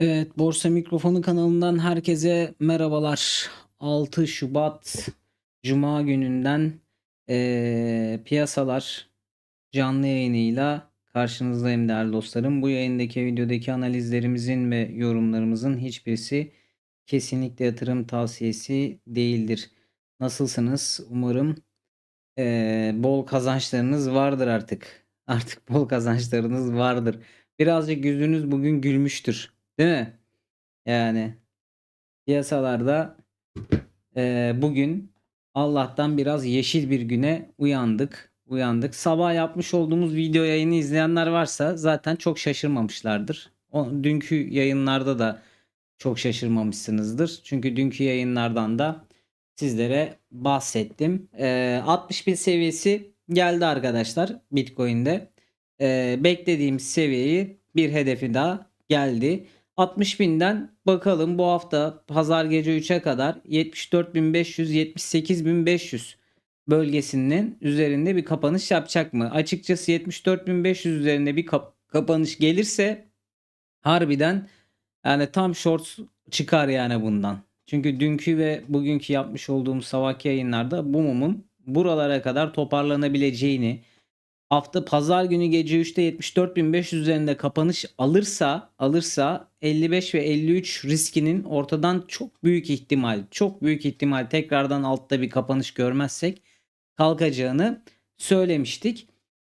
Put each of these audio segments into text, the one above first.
Evet, Borsa Mikrofonu kanalından herkese merhabalar. 6 Şubat Cuma gününden eee, piyasalar canlı yayınıyla karşınızdayım değerli dostlarım. Bu yayındaki videodaki analizlerimizin ve yorumlarımızın hiçbirisi kesinlikle yatırım tavsiyesi değildir. Nasılsınız? Umarım eee, bol kazançlarınız vardır artık. Artık bol kazançlarınız vardır. Birazcık yüzünüz bugün gülmüştür. Değil mi? Yani piyasalarda eee, bugün Allah'tan biraz yeşil bir güne uyandık. Uyandık. Sabah yapmış olduğumuz video yayını izleyenler varsa zaten çok şaşırmamışlardır. O, dünkü yayınlarda da çok şaşırmamışsınızdır. Çünkü dünkü yayınlardan da sizlere bahsettim. Eee 60 bin seviyesi geldi arkadaşlar Bitcoin'de. Eee, beklediğimiz seviyeyi bir hedefi daha geldi. 60 binden bakalım bu hafta pazar gece 3'e kadar 74.500 78.500 bölgesinin üzerinde bir kapanış yapacak mı? Açıkçası 74.500 üzerinde bir kap- kapanış gelirse harbiden yani tam short çıkar yani bundan. Çünkü dünkü ve bugünkü yapmış olduğum sabahki yayınlarda bu mumun buralara kadar toparlanabileceğini hafta pazar günü gece 3'te 74.500 üzerinde kapanış alırsa alırsa 55 ve 53 riskinin ortadan çok büyük ihtimal çok büyük ihtimal tekrardan altta bir kapanış görmezsek kalkacağını söylemiştik.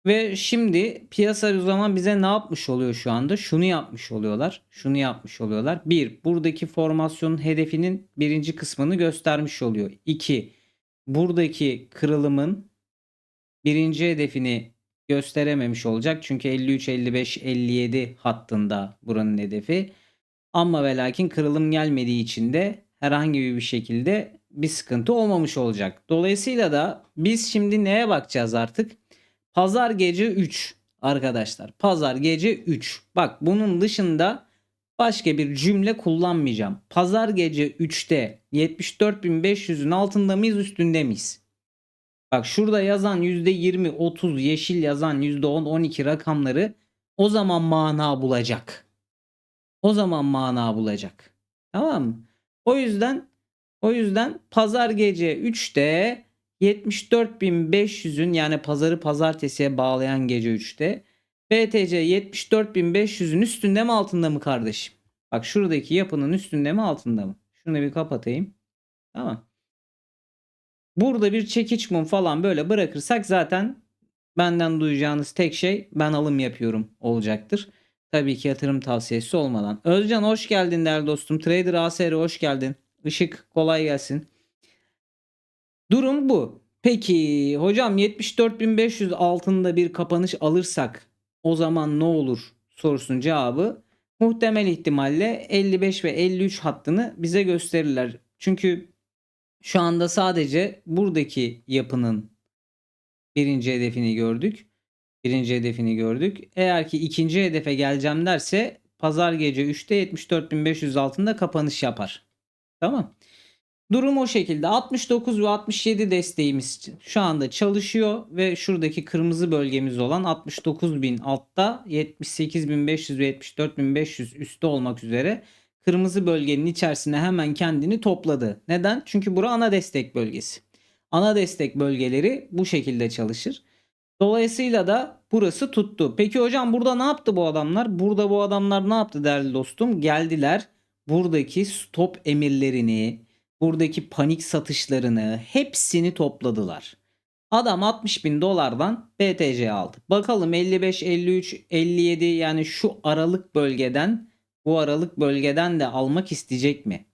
Ve şimdi piyasa o zaman bize ne yapmış oluyor şu anda? Şunu yapmış oluyorlar. Şunu yapmış oluyorlar. Bir, buradaki formasyonun hedefinin birinci kısmını göstermiş oluyor. İki, buradaki kırılımın birinci hedefini gösterememiş olacak. Çünkü 53, 55, 57 hattında buranın hedefi. Ama ve lakin kırılım gelmediği için de herhangi bir şekilde bir sıkıntı olmamış olacak. Dolayısıyla da biz şimdi neye bakacağız artık? Pazar gece 3 arkadaşlar. Pazar gece 3. Bak bunun dışında başka bir cümle kullanmayacağım. Pazar gece 3'te 74.500'ün altında mıyız üstünde miyiz? Bak şurada yazan %20, 30, yeşil yazan %10, 12 rakamları o zaman mana bulacak. O zaman mana bulacak. Tamam mı? O yüzden o yüzden pazar gece 3'te 74.500'ün yani pazarı pazartesiye bağlayan gece 3'te BTC 74.500'ün üstünde mi altında mı kardeşim? Bak şuradaki yapının üstünde mi altında mı? Şunu bir kapatayım. Tamam. Burada bir çekiç mum falan böyle bırakırsak zaten benden duyacağınız tek şey ben alım yapıyorum olacaktır. Tabii ki yatırım tavsiyesi olmadan. Özcan hoş geldin değerli dostum. Trader ASR hoş geldin. Işık kolay gelsin. Durum bu. Peki hocam 74.500 altında bir kapanış alırsak o zaman ne olur sorusunun cevabı muhtemel ihtimalle 55 ve 53 hattını bize gösterirler. Çünkü şu anda sadece buradaki yapının birinci hedefini gördük. Birinci hedefini gördük. Eğer ki ikinci hedefe geleceğim derse pazar gece 3'te 74.500 altında kapanış yapar. Tamam. Durum o şekilde. 69 ve 67 desteğimiz şu anda çalışıyor ve şuradaki kırmızı bölgemiz olan 69.000 altta 78.500 ve 74.500 üstte olmak üzere kırmızı bölgenin içerisine hemen kendini topladı. Neden? Çünkü bura ana destek bölgesi. Ana destek bölgeleri bu şekilde çalışır. Dolayısıyla da burası tuttu. Peki hocam burada ne yaptı bu adamlar? Burada bu adamlar ne yaptı değerli dostum? Geldiler buradaki stop emirlerini, buradaki panik satışlarını hepsini topladılar. Adam 60 bin dolardan BTC aldı. Bakalım 55, 53, 57 yani şu aralık bölgeden bu aralık bölgeden de almak isteyecek mi?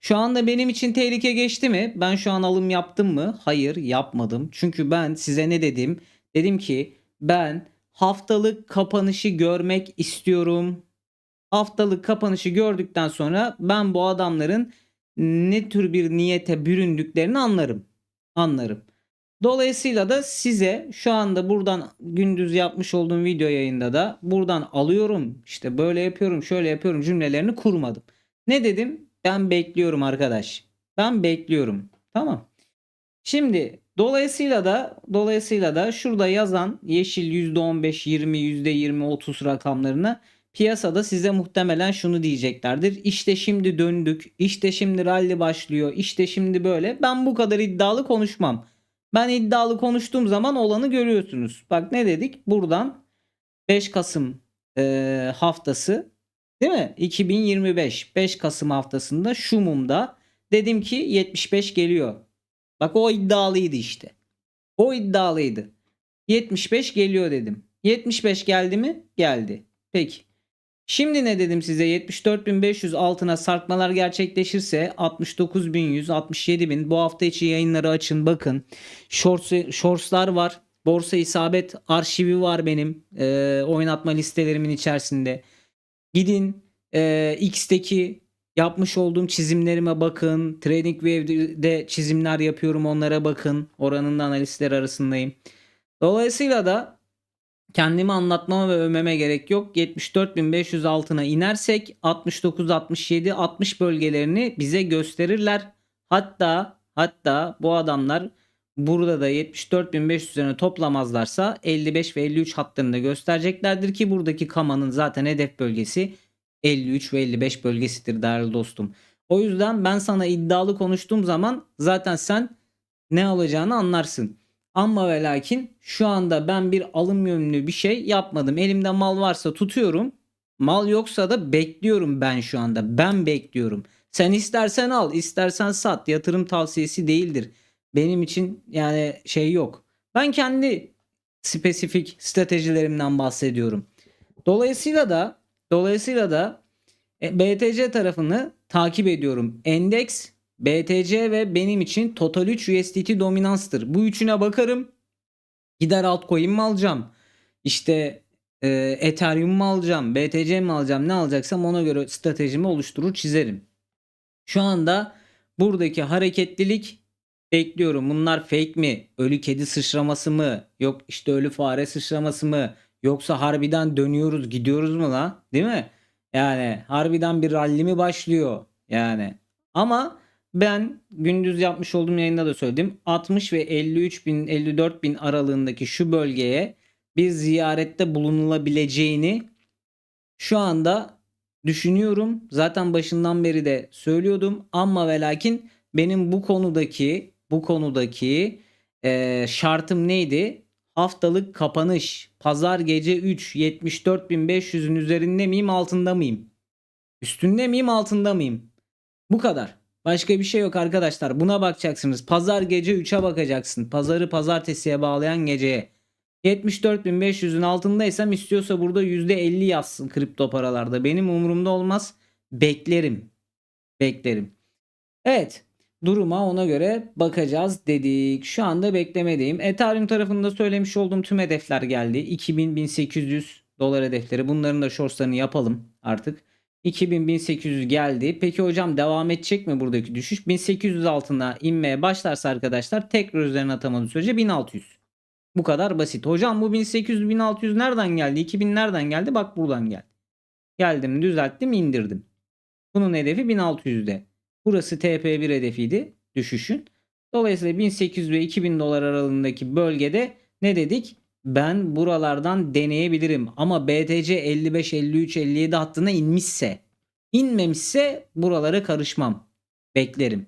Şu anda benim için tehlike geçti mi? Ben şu an alım yaptım mı? Hayır yapmadım. Çünkü ben size ne dedim? Dedim ki ben haftalık kapanışı görmek istiyorum. Haftalık kapanışı gördükten sonra ben bu adamların ne tür bir niyete büründüklerini anlarım. Anlarım. Dolayısıyla da size şu anda buradan gündüz yapmış olduğum video yayında da buradan alıyorum işte böyle yapıyorum şöyle yapıyorum cümlelerini kurmadım. Ne dedim? Ben bekliyorum arkadaş. Ben bekliyorum. Tamam. Şimdi dolayısıyla da dolayısıyla da şurada yazan yeşil %15, 20, %20, 30 rakamlarını piyasada size muhtemelen şunu diyeceklerdir. İşte şimdi döndük. İşte şimdi rally başlıyor. İşte şimdi böyle. Ben bu kadar iddialı konuşmam. Ben iddialı konuştuğum zaman olanı görüyorsunuz. Bak ne dedik? Buradan 5 Kasım e, haftası değil mi? 2025 5 Kasım haftasında şu mumda dedim ki 75 geliyor. Bak o iddialıydı işte. O iddialıydı. 75 geliyor dedim. 75 geldi mi? Geldi. Peki. Şimdi ne dedim size 74.500 altına sarkmalar gerçekleşirse 69.100 67.000 bu hafta içi yayınları açın bakın. Shorts, shortslar var. Borsa isabet arşivi var benim e, oynatma listelerimin içerisinde. Gidin e, X'teki yapmış olduğum çizimlerime bakın. TradingView'de çizimler yapıyorum onlara bakın. Oranın da analistleri arasındayım. Dolayısıyla da kendimi anlatmama ve övmeme gerek yok. 74.500 altına inersek 69 67 60 bölgelerini bize gösterirler. Hatta hatta bu adamlar burada da 74.500 üzerine toplamazlarsa 55 ve 53 hatlarında göstereceklerdir ki buradaki kamanın zaten hedef bölgesi 53 ve 55 bölgesidir değerli dostum. O yüzden ben sana iddialı konuştuğum zaman zaten sen ne alacağını anlarsın. Ama ve lakin şu anda ben bir alım yönlü bir şey yapmadım. Elimde mal varsa tutuyorum. Mal yoksa da bekliyorum ben şu anda. Ben bekliyorum. Sen istersen al, istersen sat. Yatırım tavsiyesi değildir. Benim için yani şey yok. Ben kendi spesifik stratejilerimden bahsediyorum. Dolayısıyla da dolayısıyla da e, BTC tarafını takip ediyorum. Endeks BTC ve benim için Total 3 USDT dominanstır. Bu üçüne bakarım. Gider altcoin mi alacağım? İşte e, Ethereum mu alacağım? BTC mi alacağım? Ne alacaksam ona göre stratejimi oluşturur çizerim. Şu anda buradaki hareketlilik bekliyorum. Bunlar fake mi? Ölü kedi sıçraması mı? Yok işte ölü fare sıçraması mı? Yoksa harbiden dönüyoruz gidiyoruz mu la? Değil mi? Yani harbiden bir rally mi başlıyor? Yani ama ben gündüz yapmış olduğum yayında da söyledim. 60 ve 53 bin 54 bin aralığındaki şu bölgeye bir ziyarette bulunulabileceğini şu anda düşünüyorum. Zaten başından beri de söylüyordum. Ama ve lakin benim bu konudaki bu konudaki e, şartım neydi? Haftalık kapanış. Pazar gece 3 74.500'ün üzerinde miyim altında mıyım? Üstünde miyim altında mıyım? Bu kadar. Başka bir şey yok arkadaşlar. Buna bakacaksınız. Pazar gece 3'e bakacaksın. Pazarı pazartesiye bağlayan geceye. 74.500'ün altındaysam istiyorsa burada %50 yazsın kripto paralarda. Benim umurumda olmaz. Beklerim. Beklerim. Evet. Duruma ona göre bakacağız dedik. Şu anda beklemedeyim. Ethereum tarafında söylemiş olduğum tüm hedefler geldi. 2000-1800 dolar hedefleri. Bunların da shortslarını yapalım artık. 2000-1800 geldi. Peki hocam devam edecek mi buradaki düşüş? 1800 altına inmeye başlarsa arkadaşlar tekrar üzerine atamadığı sürece 1600. Bu kadar basit. Hocam bu 1800-1600 nereden geldi? 2000 nereden geldi? Bak buradan geldi. Geldim düzelttim indirdim. Bunun hedefi 1600'de. Burası TP1 hedefiydi düşüşün. Dolayısıyla 1800 ve 2000 dolar aralığındaki bölgede ne dedik? Ben buralardan deneyebilirim ama BTC 55 53 57 hattına inmişse inmemişse buralara karışmam. Beklerim.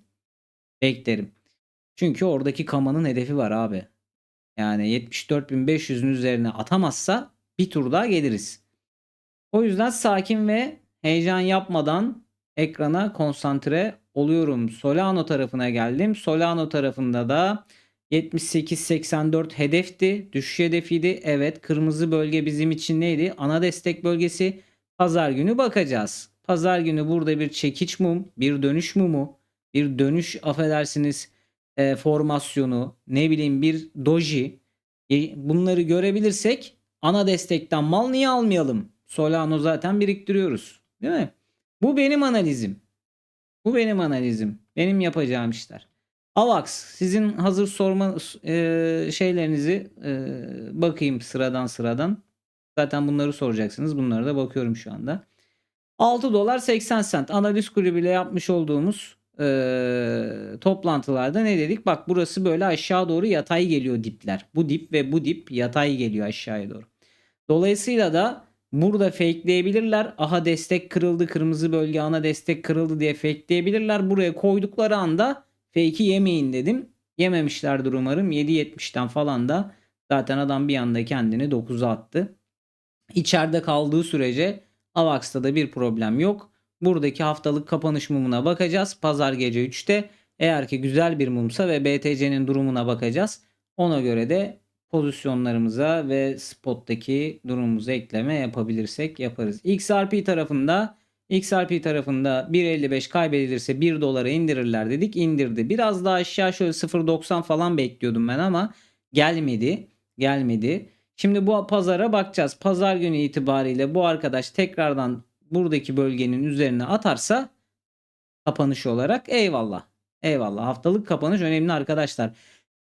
Beklerim. Çünkü oradaki kamanın hedefi var abi. Yani 74.500'ün üzerine atamazsa bir tur daha geliriz. O yüzden sakin ve heyecan yapmadan ekrana konsantre oluyorum. Solano tarafına geldim. Solano tarafında da 78-84 hedefti. Düşüş hedefiydi. Evet kırmızı bölge bizim için neydi? Ana destek bölgesi. Pazar günü bakacağız. Pazar günü burada bir çekiç mum, bir dönüş mumu, bir dönüş affedersiniz e, formasyonu, ne bileyim bir doji. E, bunları görebilirsek ana destekten mal niye almayalım? Solano zaten biriktiriyoruz. Değil mi? Bu benim analizim. Bu benim analizim. Benim yapacağım işler. Avax sizin hazır sorma e, şeylerinizi e, bakayım sıradan sıradan. Zaten bunları soracaksınız. Bunlara da bakıyorum şu anda. 6 dolar 80 sent analiz kulübüyle yapmış olduğumuz e, toplantılarda ne dedik? Bak burası böyle aşağı doğru yatay geliyor dipler. Bu dip ve bu dip yatay geliyor aşağıya doğru. Dolayısıyla da Burada fakeleyebilirler. Aha destek kırıldı. Kırmızı bölge ana destek kırıldı diye fakeleyebilirler. Buraya koydukları anda fake'i yemeyin dedim. Yememişlerdir umarım. 7.70'ten falan da zaten adam bir anda kendini 9'a attı. İçeride kaldığı sürece Avax'ta da bir problem yok. Buradaki haftalık kapanış mumuna bakacağız. Pazar gece 3'te. Eğer ki güzel bir mumsa ve BTC'nin durumuna bakacağız. Ona göre de pozisyonlarımıza ve spottaki durumumuza ekleme yapabilirsek yaparız. XRP tarafında XRP tarafında 1.55 kaybedilirse 1 dolara indirirler dedik. indirdi. Biraz daha aşağı şöyle 0.90 falan bekliyordum ben ama gelmedi. Gelmedi. Şimdi bu pazara bakacağız. Pazar günü itibariyle bu arkadaş tekrardan buradaki bölgenin üzerine atarsa kapanış olarak eyvallah. Eyvallah. Haftalık kapanış önemli arkadaşlar.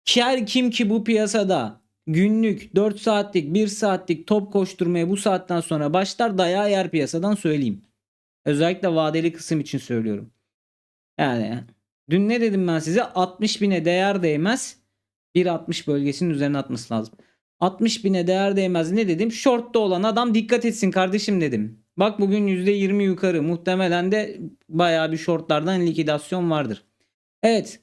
Her kim ki bu piyasada günlük 4 saatlik 1 saatlik top koşturmaya bu saatten sonra başlar dayağı yer piyasadan söyleyeyim. Özellikle vadeli kısım için söylüyorum. Yani dün ne dedim ben size 60 bine değer değmez 1.60 bölgesinin üzerine atması lazım. 60 bine değer değmez ne dedim? Short'ta olan adam dikkat etsin kardeşim dedim. Bak bugün %20 yukarı muhtemelen de bayağı bir shortlardan likidasyon vardır. Evet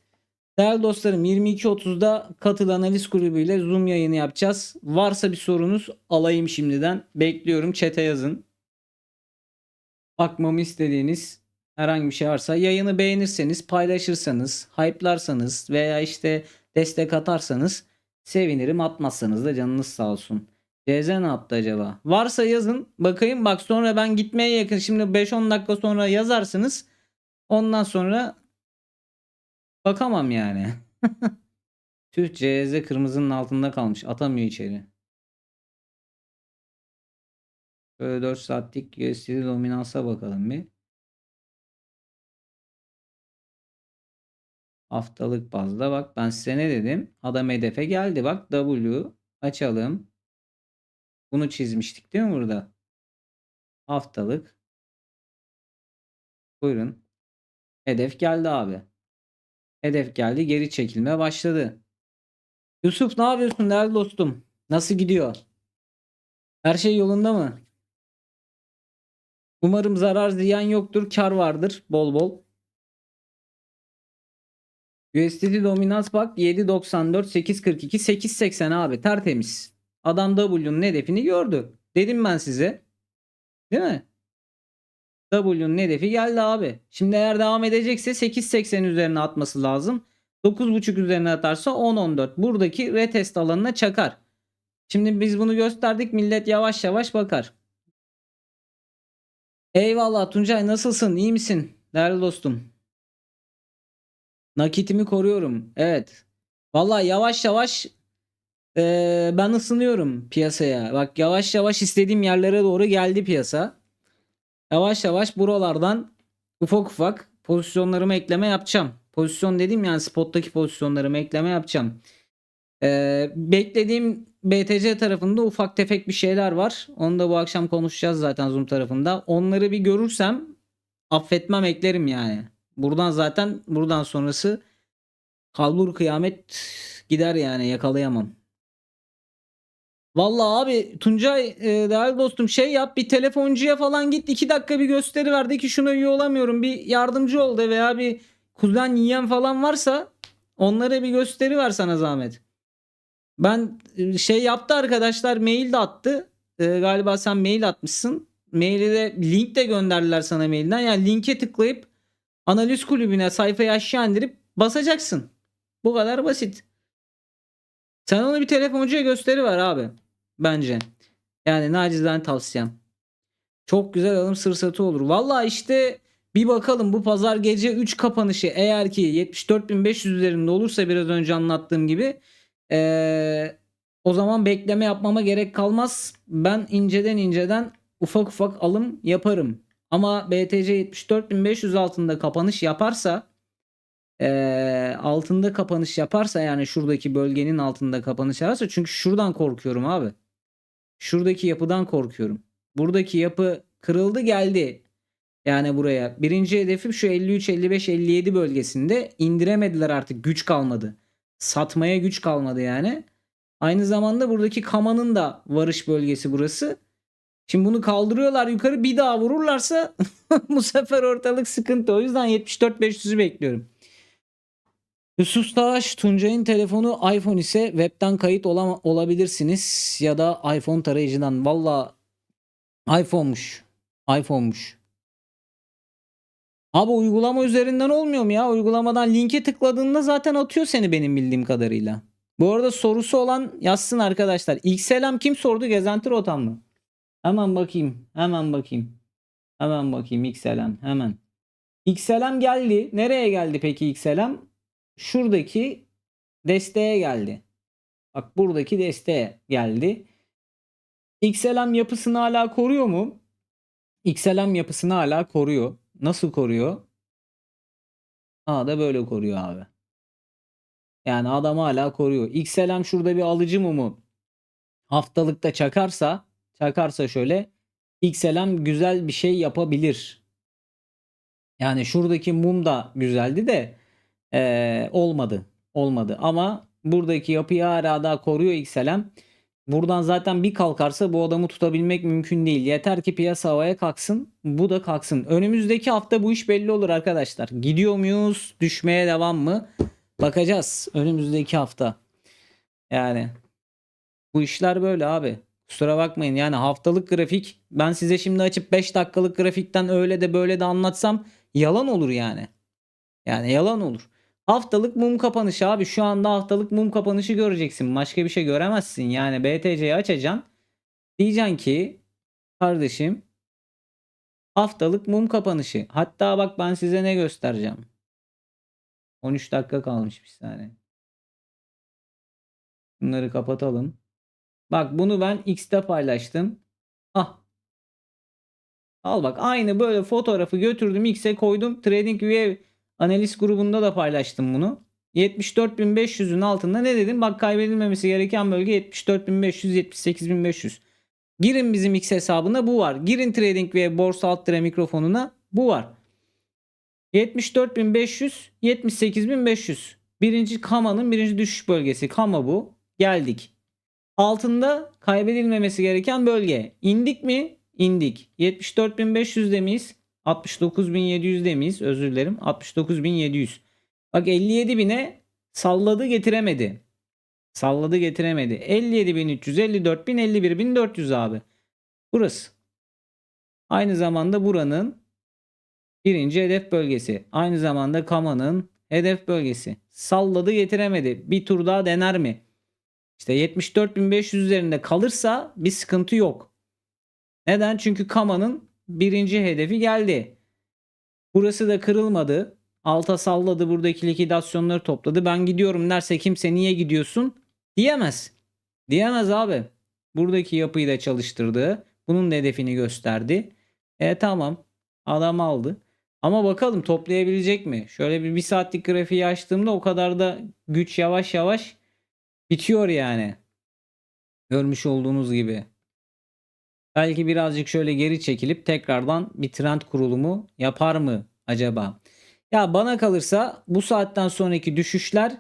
Değerli dostlarım 22.30'da katıl analiz grubuyla Zoom yayını yapacağız. Varsa bir sorunuz alayım şimdiden. Bekliyorum çete yazın. Bakmamı istediğiniz herhangi bir şey varsa yayını beğenirseniz, paylaşırsanız, hype'larsanız veya işte destek atarsanız sevinirim. Atmazsanız da canınız sağ olsun. CZ ne yaptı acaba? Varsa yazın. Bakayım bak sonra ben gitmeye yakın. Şimdi 5-10 dakika sonra yazarsınız. Ondan sonra bakamam yani. Tüh CZ kırmızının altında kalmış. Atamıyor içeri. Şöyle 4 saatlik USD dominansa bakalım bir. Haftalık bazda bak ben size ne dedim? Adam hedefe geldi bak W açalım. Bunu çizmiştik değil mi burada? Haftalık. Buyurun. Hedef geldi abi. Hedef geldi geri çekilme başladı. Yusuf ne yapıyorsun değerli dostum? Nasıl gidiyor? Her şey yolunda mı? Umarım zarar ziyan yoktur. Kar vardır bol bol. USDT dominans bak 7.94 8.42 8.80 abi tertemiz. Adam W'nun hedefini gördü. Dedim ben size. Değil mi? W'nun hedefi geldi abi. Şimdi eğer devam edecekse 8.80 üzerine atması lazım. 9.5 üzerine atarsa 10.14. Buradaki retest alanına çakar. Şimdi biz bunu gösterdik. Millet yavaş yavaş bakar. Eyvallah Tuncay nasılsın? İyi misin? Değerli dostum. Nakitimi koruyorum. Evet. Vallahi yavaş yavaş eee, ben ısınıyorum piyasaya. Bak yavaş yavaş istediğim yerlere doğru geldi piyasa. Yavaş yavaş buralardan ufak ufak pozisyonlarımı ekleme yapacağım. Pozisyon dedim yani spottaki pozisyonlarımı ekleme yapacağım. Eee, beklediğim BTC tarafında ufak tefek bir şeyler var. Onu da bu akşam konuşacağız zaten Zoom tarafında. Onları bir görürsem affetmem eklerim yani. Buradan zaten buradan sonrası kalbur kıyamet gider yani yakalayamam. Vallahi abi Tuncay e, değerli dostum şey yap bir telefoncuya falan git 2 dakika bir gösteri ver de ki şuna üye olamıyorum bir yardımcı ol de veya bir kuzen yiyen falan varsa onlara bir gösteri ver sana zahmet. Ben e, şey yaptı arkadaşlar mail de attı. E, galiba sen mail atmışsın. Maili de link de gönderdiler sana mailden. Yani linke tıklayıp analiz kulübüne sayfayı aşağı indirip basacaksın. Bu kadar basit. Sen onu bir telefoncuya gösteri ver abi. Bence. Yani nacizane tavsiyem. Çok güzel alım sırsatı olur. Valla işte bir bakalım bu pazar gece 3 kapanışı eğer ki 74.500 üzerinde olursa biraz önce anlattığım gibi ee, o zaman bekleme yapmama gerek kalmaz. Ben inceden inceden ufak ufak alım yaparım. Ama BTC 74.500 altında kapanış yaparsa ee, altında kapanış yaparsa yani şuradaki bölgenin altında kapanış yaparsa çünkü şuradan korkuyorum abi. Şuradaki yapıdan korkuyorum. Buradaki yapı kırıldı geldi. Yani buraya. Birinci hedefim şu 53, 55, 57 bölgesinde indiremediler artık güç kalmadı. Satmaya güç kalmadı yani. Aynı zamanda buradaki kamanın da varış bölgesi burası. Şimdi bunu kaldırıyorlar yukarı bir daha vururlarsa bu sefer ortalık sıkıntı. O yüzden 74-500'ü bekliyorum. Yusuf Savaş, Tuncay'ın telefonu iPhone ise webten kayıt olama- olabilirsiniz ya da iPhone tarayıcıdan. Valla iPhone'muş. iPhone'muş. Abi uygulama üzerinden olmuyor mu ya? Uygulamadan linke tıkladığında zaten atıyor seni benim bildiğim kadarıyla. Bu arada sorusu olan yazsın arkadaşlar. İlk selam kim sordu? Gezenti Rotan mı? Hemen bakayım. Hemen bakayım. Hemen bakayım ilk selam. Hemen. İlk selam geldi. Nereye geldi peki ilk selam? Şuradaki desteğe geldi. Bak buradaki desteğe geldi. XLM yapısını hala koruyor mu? XLM yapısını hala koruyor. Nasıl koruyor? Aa da böyle koruyor abi. Yani adam hala koruyor. XLM şurada bir alıcı mumu haftalıkta çakarsa çakarsa şöyle XLM güzel bir şey yapabilir. Yani şuradaki mum da güzeldi de eee, olmadı. Olmadı. Ama buradaki yapıyı hala daha koruyor XLM. Buradan zaten bir kalkarsa bu adamı tutabilmek mümkün değil. Yeter ki piyasa havaya kalksın. Bu da kalksın. Önümüzdeki hafta bu iş belli olur arkadaşlar. Gidiyor muyuz? Düşmeye devam mı? Bakacağız önümüzdeki hafta. Yani bu işler böyle abi. Kusura bakmayın yani haftalık grafik ben size şimdi açıp 5 dakikalık grafikten öyle de böyle de anlatsam yalan olur yani. Yani yalan olur. Haftalık mum kapanışı abi şu anda haftalık mum kapanışı göreceksin. Başka bir şey göremezsin. Yani BTC'yi açacaksın. Diyeceksin ki kardeşim haftalık mum kapanışı. Hatta bak ben size ne göstereceğim. 13 dakika kalmış bir saniye. Bunları kapatalım. Bak bunu ben X'te paylaştım. Ah. Al bak aynı böyle fotoğrafı götürdüm X'e koydum. TradingView analiz grubunda da paylaştım bunu. 74.500'ün altında ne dedim? Bak kaybedilmemesi gereken bölge 74.500 78.500. Girin bizim X hesabına bu var. Girin TradingView borsa alt tire mikrofonuna bu var. 74.500 78.500. Birinci Kama'nın birinci düşüş bölgesi. Kama bu. Geldik. Altında kaybedilmemesi gereken bölge. İndik mi? İndik. 74.500 miyiz? 69.700 miyiz? Özür dilerim. 69.700. Bak 57.000'e salladı getiremedi. Salladı getiremedi. 57.300, 54.000, 51.400 abi. Burası. Aynı zamanda buranın birinci hedef bölgesi. Aynı zamanda Kama'nın hedef bölgesi. Salladı getiremedi. Bir tur daha dener mi? İşte 74.500 üzerinde kalırsa bir sıkıntı yok. Neden? Çünkü Kama'nın birinci hedefi geldi. Burası da kırılmadı. Alta salladı buradaki likidasyonları topladı. Ben gidiyorum derse kimse niye gidiyorsun diyemez. Diyemez abi. Buradaki yapıyı da çalıştırdı. Bunun da hedefini gösterdi. E tamam. Adam aldı. Ama bakalım toplayabilecek mi? Şöyle bir bir saatlik grafiği açtığımda o kadar da güç yavaş yavaş bitiyor yani. Görmüş olduğunuz gibi. Belki birazcık şöyle geri çekilip tekrardan bir trend kurulumu yapar mı acaba? Ya bana kalırsa bu saatten sonraki düşüşler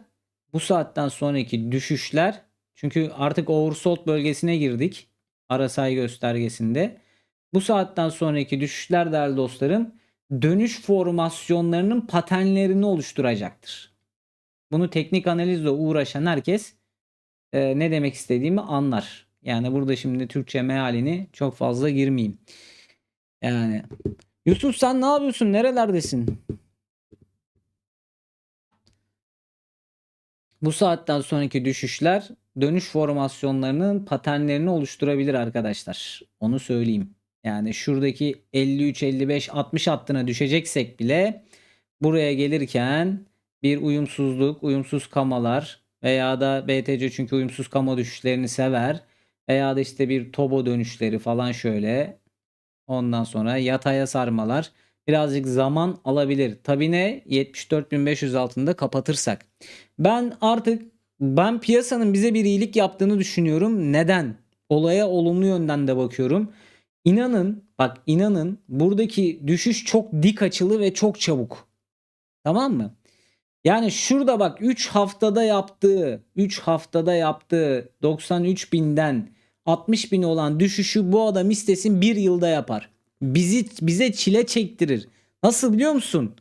bu saatten sonraki düşüşler çünkü artık oversold bölgesine girdik. RSI göstergesinde. Bu saatten sonraki düşüşler değerli dostlarım dönüş formasyonlarının paternlerini oluşturacaktır. Bunu teknik analizle uğraşan herkes e, ne demek istediğimi anlar. Yani burada şimdi Türkçe mealini çok fazla girmeyeyim. Yani Yusuf sen ne yapıyorsun? Nerelerdesin? Bu saatten sonraki düşüşler dönüş formasyonlarının paternlerini oluşturabilir arkadaşlar. Onu söyleyeyim. Yani şuradaki 53, 55, 60 hattına düşeceksek bile buraya gelirken bir uyumsuzluk, uyumsuz kamalar veya da BTC çünkü uyumsuz kama düşüşlerini sever veya da işte bir tobo dönüşleri falan şöyle ondan sonra yataya sarmalar birazcık zaman alabilir. Tabi ne 74.500 altında kapatırsak. Ben artık ben piyasanın bize bir iyilik yaptığını düşünüyorum. Neden? Olaya olumlu yönden de bakıyorum. İnanın bak inanın buradaki düşüş çok dik açılı ve çok çabuk. Tamam mı? Yani şurada bak 3 haftada yaptığı 3 haftada yaptığı 93 binden 60 bin olan düşüşü bu adam istesin bir yılda yapar. Bizi bize çile çektirir. Nasıl biliyor musun?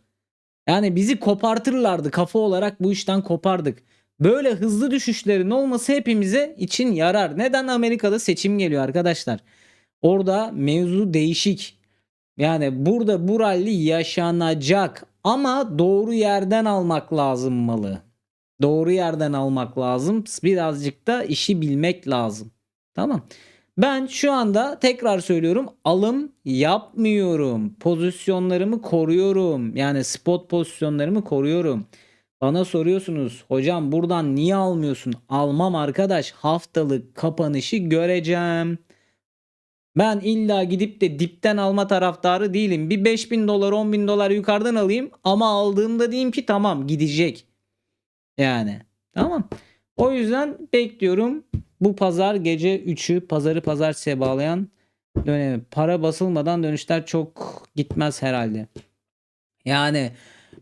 Yani bizi kopartırlardı kafa olarak bu işten kopardık. Böyle hızlı düşüşlerin olması hepimize için yarar. Neden Amerika'da seçim geliyor arkadaşlar? Orada mevzu değişik. Yani burada bu rally yaşanacak ama doğru yerden almak lazım malı. Doğru yerden almak lazım. Birazcık da işi bilmek lazım. Tamam. Ben şu anda tekrar söylüyorum alım yapmıyorum. Pozisyonlarımı koruyorum. Yani spot pozisyonlarımı koruyorum. Bana soruyorsunuz hocam buradan niye almıyorsun? Almam arkadaş haftalık kapanışı göreceğim. Ben illa gidip de dipten alma taraftarı değilim. Bir 5000 dolar 10 bin dolar yukarıdan alayım ama aldığımda diyeyim ki tamam gidecek. Yani tamam. O yüzden bekliyorum bu pazar gece 3'ü pazarı pazartesiye bağlayan dönemi. Para basılmadan dönüşler çok gitmez herhalde. Yani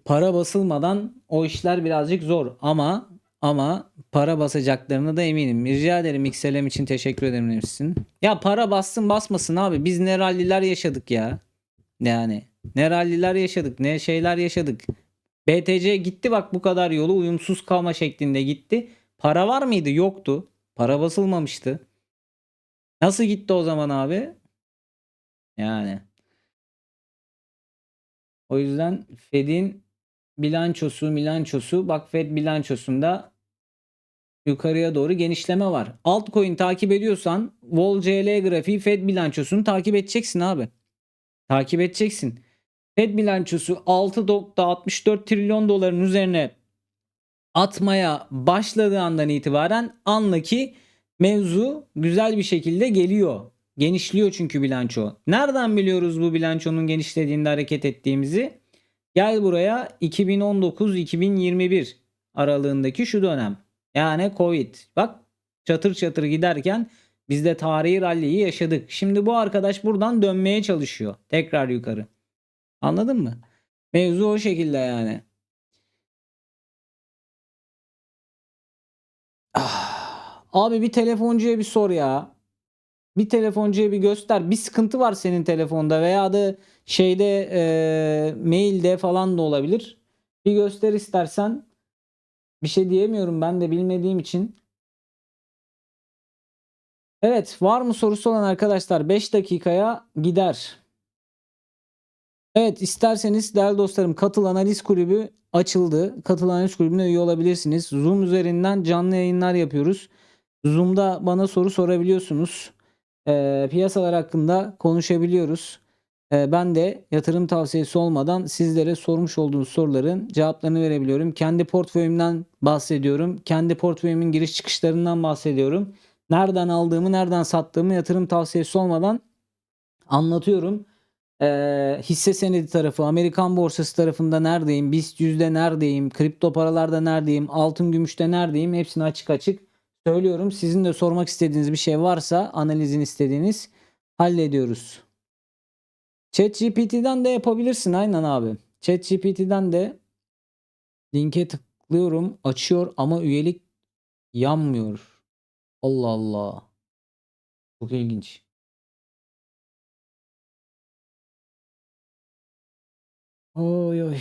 para basılmadan o işler birazcık zor ama ama para basacaklarına da eminim. Rica ederim XLM için teşekkür ederim demişsin. Ya para bassın basmasın abi. Biz ne ralliler yaşadık ya. Yani ne ralliler yaşadık ne şeyler yaşadık. BTC gitti bak bu kadar yolu uyumsuz kalma şeklinde gitti. Para var mıydı? Yoktu. Para basılmamıştı. Nasıl gitti o zaman abi? Yani. O yüzden Fed'in bilançosu, bilançosu bak Fed bilançosunda yukarıya doğru genişleme var. Altcoin takip ediyorsan Vol CL grafiği Fed bilançosunu takip edeceksin abi. Takip edeceksin. Fed bilançosu 6.64 trilyon doların üzerine atmaya başladığı andan itibaren anla ki mevzu güzel bir şekilde geliyor. Genişliyor çünkü bilanço. Nereden biliyoruz bu bilançonun genişlediğinde hareket ettiğimizi? Gel buraya 2019-2021 aralığındaki şu dönem. Yani Covid. Bak çatır çatır giderken biz de tarihi ralliyi yaşadık. Şimdi bu arkadaş buradan dönmeye çalışıyor. Tekrar yukarı. Anladın mı? Mevzu o şekilde yani. Ah, abi bir telefoncuya bir sor ya. Bir telefoncuya bir göster. Bir sıkıntı var senin telefonda veya da şeyde e, mailde falan da olabilir. Bir göster istersen. Bir şey diyemiyorum ben de bilmediğim için. Evet var mı sorusu olan arkadaşlar 5 dakikaya gider. Evet isterseniz değerli dostlarım Katıl Analiz Kulübü açıldı. Katıl Analiz Kulübü'ne üye olabilirsiniz. Zoom üzerinden canlı yayınlar yapıyoruz. Zoom'da bana soru sorabiliyorsunuz. E, piyasalar hakkında konuşabiliyoruz. E, ben de yatırım tavsiyesi olmadan sizlere sormuş olduğunuz soruların cevaplarını verebiliyorum. Kendi portföyümden bahsediyorum. Kendi portföyümün giriş çıkışlarından bahsediyorum. Nereden aldığımı, nereden sattığımı yatırım tavsiyesi olmadan anlatıyorum. Ee, hisse senedi tarafı, Amerikan borsası tarafında neredeyim, BIST yüzde neredeyim, kripto paralarda neredeyim, altın gümüşte neredeyim hepsini açık açık söylüyorum. Sizin de sormak istediğiniz bir şey varsa analizin istediğiniz hallediyoruz. ChatGPT'den de yapabilirsin aynen abi. ChatGPT'den de linke tıklıyorum açıyor ama üyelik yanmıyor. Allah Allah. Çok ilginç. Oy oy.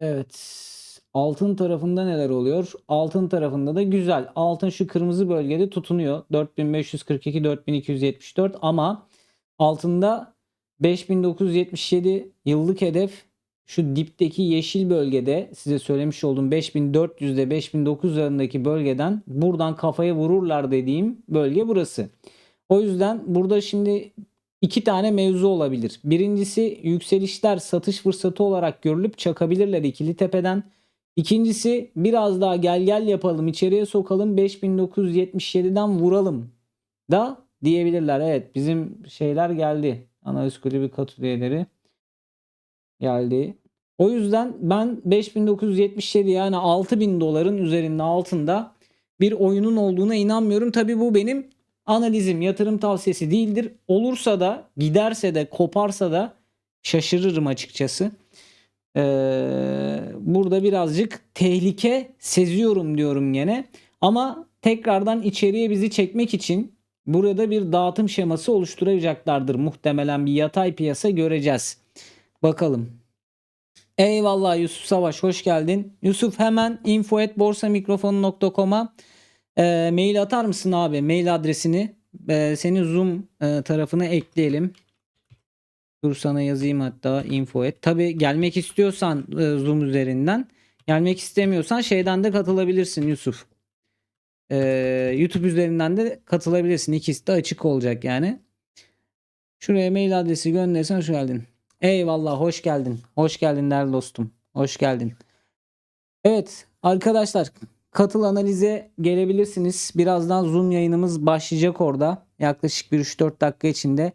Evet. Altın tarafında neler oluyor? Altın tarafında da güzel. Altın şu kırmızı bölgede tutunuyor. 4542 4274 ama altında 5977 yıllık hedef şu dipteki yeşil bölgede size söylemiş olduğum 5400 ile 5900 arasındaki bölgeden buradan kafaya vururlar dediğim bölge burası. O yüzden burada şimdi iki tane mevzu olabilir. Birincisi yükselişler satış fırsatı olarak görülüp çakabilirler ikili tepeden. İkincisi biraz daha gel gel yapalım içeriye sokalım 5977'den vuralım da diyebilirler. Evet bizim şeyler geldi. Analiz kulübü katı üyeleri geldi. O yüzden ben 5977 yani 6000 doların üzerinde altında bir oyunun olduğuna inanmıyorum. Tabi bu benim analizim yatırım tavsiyesi değildir. Olursa da giderse de koparsa da şaşırırım açıkçası. Ee, burada birazcık tehlike seziyorum diyorum gene. Ama tekrardan içeriye bizi çekmek için burada bir dağıtım şeması oluşturacaklardır. Muhtemelen bir yatay piyasa göreceğiz. Bakalım. Eyvallah Yusuf Savaş hoş geldin. Yusuf hemen info@borsamikrofonu.com'a e, mail atar mısın abi? Mail adresini e, senin Zoom e, tarafına ekleyelim. Dur sana yazayım hatta info et. Tabi gelmek istiyorsan e, Zoom üzerinden. Gelmek istemiyorsan şeyden de katılabilirsin Yusuf. E, YouTube üzerinden de katılabilirsin. İkisi de açık olacak yani. Şuraya mail adresi gönderirsen hoş geldin. Eyvallah hoş geldin. Hoş geldin değerli dostum. Hoş geldin. Evet arkadaşlar katıl analize gelebilirsiniz. Birazdan Zoom yayınımız başlayacak orada. Yaklaşık bir 3-4 dakika içinde.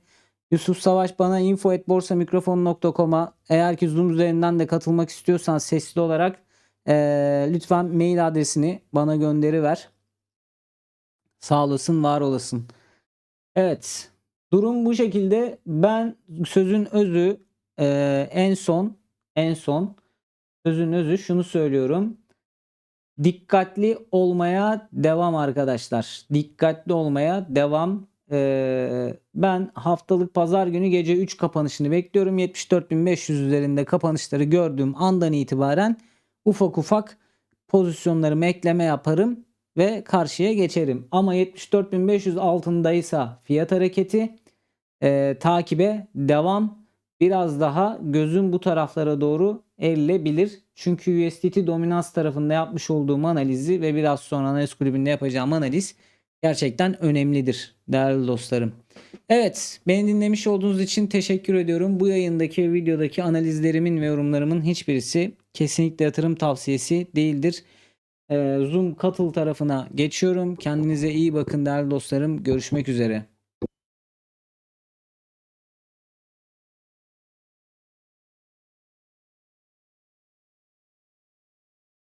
Yusuf Savaş bana info.borsamikrofon.com'a eğer ki Zoom üzerinden de katılmak istiyorsan sesli olarak eee, lütfen mail adresini bana gönderiver. Sağ olasın, var olasın. Evet. Durum bu şekilde. Ben sözün özü eee, en son en son sözün özü şunu söylüyorum. Dikkatli olmaya devam arkadaşlar. Dikkatli olmaya devam. Ee, ben haftalık pazar günü gece 3 kapanışını bekliyorum. 74.500 üzerinde kapanışları gördüğüm andan itibaren ufak ufak pozisyonlarımı ekleme yaparım ve karşıya geçerim. Ama 74.500 altındaysa fiyat hareketi e, takibe devam. Biraz daha gözüm bu taraflara doğru eğilebilir. Çünkü USDT dominans tarafında yapmış olduğum analizi ve biraz sonra analiz kulübünde yapacağım analiz gerçekten önemlidir değerli dostlarım. Evet beni dinlemiş olduğunuz için teşekkür ediyorum. Bu yayındaki videodaki analizlerimin ve yorumlarımın hiçbirisi kesinlikle yatırım tavsiyesi değildir. Ee, Zoom katıl tarafına geçiyorum. Kendinize iyi bakın değerli dostlarım. Görüşmek üzere.